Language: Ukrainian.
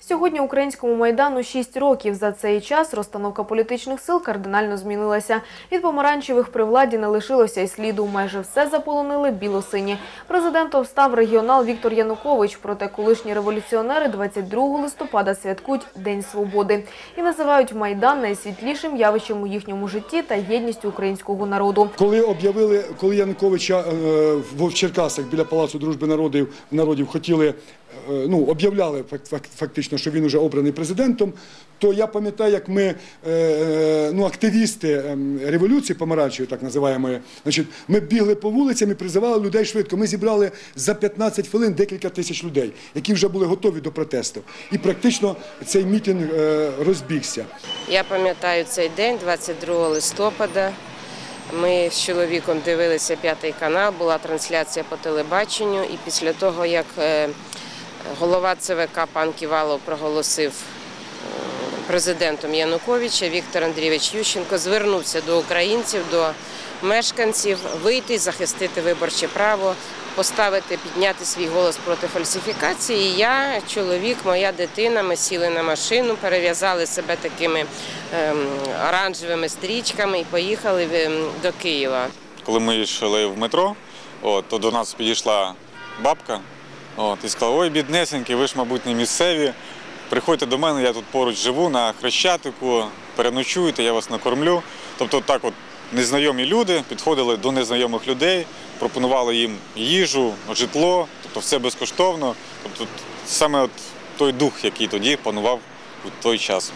Сьогодні українському майдану 6 років. За цей час розстановка політичних сил кардинально змінилася. Від помаранчевих при владі не лишилося й сліду. Майже все заполонили білосині. Президентом став регіонал Віктор Янукович. Проте колишні революціонери 22 листопада святкують День свободи і називають майдан найсвітлішим явищем у їхньому житті та єдністю українського народу. Коли об'явили, коли Януковича е, в Черкасах біля Палацу дружби народів народів хотіли, е, ну об'являли фак- фактично, що він вже обраний президентом, то я пам'ятаю, як ми, е, е, ну активісти ем, революції помаранчевої, так називаємо, значить, ми бігли по вулицям і призивали людей швидко. Ми зібрали за 15 хвилин декілька тисяч людей, які вже були готові до протесту. І практично цей мітинг е, розбігся. Я пам'ятаю цей день, 22 листопада. Ми з чоловіком дивилися п'ятий канал, була трансляція по телебаченню, і після того, як голова ЦВК пан Ківалов проголосив е, президентом Януковича, Віктор Андрійович Ющенко звернувся до українців, до мешканців вийти захистити виборче право, поставити, підняти свій голос проти фальсифікації. Я, чоловік, моя дитина, ми сіли на машину, перев'язали себе такими ем, оранжевими стрічками і поїхали ем, до Києва. Коли ми йшли в метро, от, то до нас підійшла бабка от, і сказав, ой, біднесенькі, ви ж, мабуть, не місцеві. Приходьте до мене, я тут поруч живу на Хрещатику, переночуйте, я вас накормлю. Тобто так от незнайомі люди підходили до незнайомих людей, пропонували їм їжу, житло, тобто все безкоштовно. Тобто саме от той дух, який тоді панував у той час.